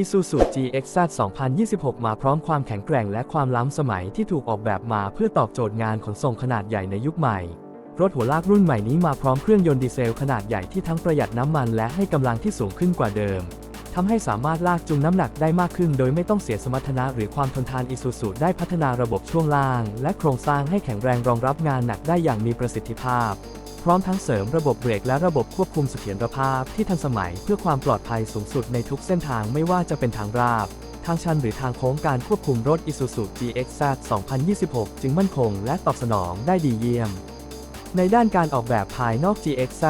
Isuzu GX-Z 2026 มาพร้อมความแข็งแกร่งและความล้ำสมัยที่ถูกออกแบบมาเพื่อตอบโจทย์งานขนส่งขนาดใหญ่ในยุคใหม่ รถหัวลากรุ่นใหม่นี้มาพร้อมเครื่องยนต์ดีเซลขนาดใหญ่ที่ทั้งประหยัดน้ำมันและให้กำลังที่สูงขึ้นกว่าเดิมทำให้สามารถลากจูงน้ำหนักได้มากขึ้น โดยไม่ต้องเสียสมรรถนะหรือความทนทาน Isuzu ได้พัฒนาระบบช่วงล่าง และโครงสร้างให้แข็งแรงรองรับงานหนักได้อย่างมีประสิทธิภาพ พร้อมทั้งเสริมระบบเบรกและระบบควบคุมเสถียรภาพที่ทันสมัยเพื่อความปลอดภัยสูงสุดในทุกเส้นทางไม่ว่าจะเป็นทางราบ ทางชันหรือทางโค้งการควบคุมรถ Isuzu GX-Z 2026 จึงมั่นคงและตอบสนองได้ดีเยี่ยม ในด้านการออกแบบภายนอก GX-Z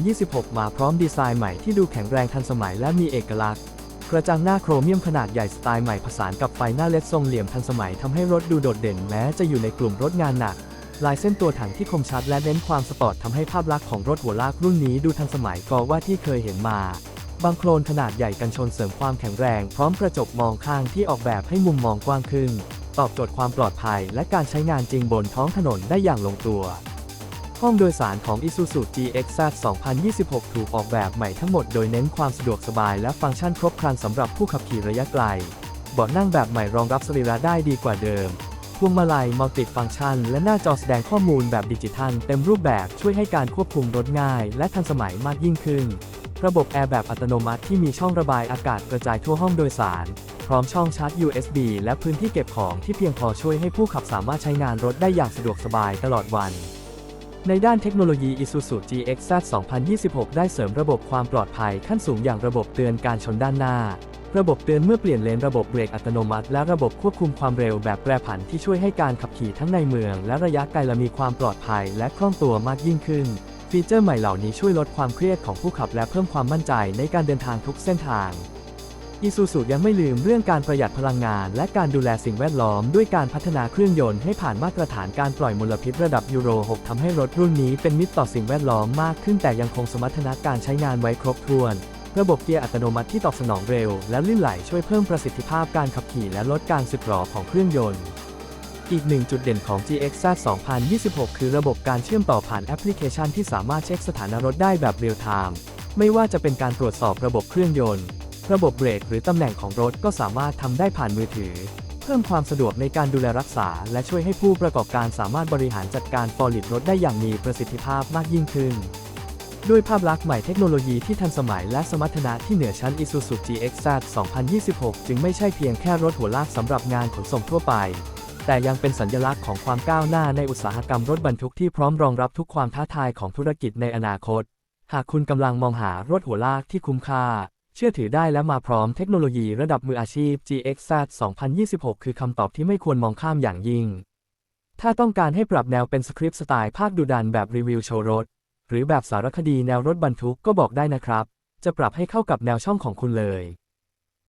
2026 มาพร้อมดีไซน์ใหม่ที่ดูแข็งแรงทันสมัยและมีเอกลักษณ์กระจังหน้าโครเมียมขนาดใหญ่สไตล์ใหม่ผสานกับไฟหน้าเลดทรงเหลี่ยมทันสมัยทำให้รถดูโดดเด่นแม้จะอยู่ในกลุ่มรถงานหนัก ลายเส้นตัวถังที่คมชัดและเน้นความสปอร์ตทำให้ภาพลักษณ์ของรถหัวลากรุ่นนี้ดูทันสมัยกว่าที่เคยเห็นมา บางโคลนขนาดใหญ่กันชนเสริมความแข็งแรง พร้อมกระจกมองข้างที่ออกแบบให้มุมมองกว้างขึ้น ตอบโจทย์ความปลอดภัยและการใช้งานจริงบนท้องถนนได้อย่างลงตัว ห้องโดยสารของ Isuzu GX-Z 2026 ถูกออกแบบใหม่ทั้งหมดโดยเน้นความสะดวกสบายและฟังก์ชันครบครันสำหรับผู้ขับขี่ระยะไกลเบาะนั่งแบบใหม่รองรับสรีระได้ดีกว่าเดิม วงมาลัยมัลติฟังก์ชัน และหน้าจอแสดงข้อมูลแบบดิจิทัลเต็มรูปแบบช่วยให้การควบคุมรถง่าย และทันสมัยมากยิ่งขึ้น ระบบแอร์แบบอัตโนมัติที่มีช่องระบายอากาศกระจายทั่วห้องโดยสาร พร้อมช่องชาร์จ USB และพื้นที่เก็บของที่เพียงพอช่วยให้ผู้ขับสามารถใช้งานรถได้อย่างสะดวกสบายตลอดวันในด้านเทคโนโลยี Isuzu GX-Z 2026 ได้เสริมระบบความปลอดภัยขั้นสูงอย่างระบบเตือนการชนด้านหน้า ระบบเตือนเมื่อเปลี่ยนเลนระบบเบรกอัตโนมัติ และระบบควบคุมความเร็วแบบแปรผันที่ช่วยให้การขับขี่ทั้งในเมือง และระยะไกลมีความปลอดภัย และคล่องตัวมากยิ่งขึ้น ฟีเจอร์ใหม่เหล่านี้ช่วยลดความเครียดของผู้ขับและเพิ่มความมั่นใจในการเดินทางทุกเส้นทางอีซูซูยังไม่ลืมเรื่องการประหยัดพลังงาน และการดูแลสิ่งแวดล้อม ด้วยการพัฒนาเครื่องยนต์ให้ผ่านมาตรฐานการปล่อยมลพิษระดับยูโร 6 ทำให้รถรุ่นนี้เป็นมิตรต่อสิ่งแวดล้อมมากขึ้นแต่ยังคงสมรรถนะการใช้งานไว้ครบถ้วน ระบบเกียร์อัตโนมัติที่ตอบสนองเร็ว และลื่นไหลช่วยเพิ่มประสิทธิภาพการขับขี่และลดการสึกหรอของเครื่องยนต์ อีกหนึ่งจุดเด่นของ GX-Z 2026 คือระบบการเชื่อมต่อผ่านแอปพลิเคชันที่สามารถเช็คสถานะรถได้แบบเรียลไทม์ไม่ว่าจะเป็นการตรวจสอบระบบเครื่องยนต์ ระบบเบรกหรือตำแหน่งของรถก็สามารถทำได้ผ่านมือถือ เพิ่มความสะดวกในการดูแลรักษา และช่วยให้ผู้ประกอบการสามารถบริหารจัดการฟอลิตรถได้อย่างมีประสิทธิภาพมากยิ่งขึ้น ด้วยภาพลักษณ์ใหม่เทคโนโลยีที่ทันสมัยและสมรรถนะที่เหนือชั้น Isuzu GX-Z 2026 จึงไม่ใช่เพียงแค่รถหัวลากสำหรับงานขนส่งทั่วไป แต่ยังเป็นสัญลักษณ์ของความก้าวหน้าในอุตสาหกรรมรถบรรทุกที่พร้อมรองรับทุกความท้าทายของธุรกิจในอนาคต หากคุณกำลังมองหารถหัวลากที่คุ้มค่า เชื่อถือได้และมาพร้อมเทคโนโลยีระดับมืออาชีพ GX-Z 2026 คือคำตอบที่ไม่ควรมองข้ามอย่างยิ่ง ถ้าต้องการให้ปรับแนวเป็นสคริปต์สไตล์ภาคดุดันแบบรีวิวโชว์รถ หรือแบบสารคดีแนวรถบรรทุกก็บอกได้นะครับ จะปรับให้เข้ากับแนวช่องของคุณเลย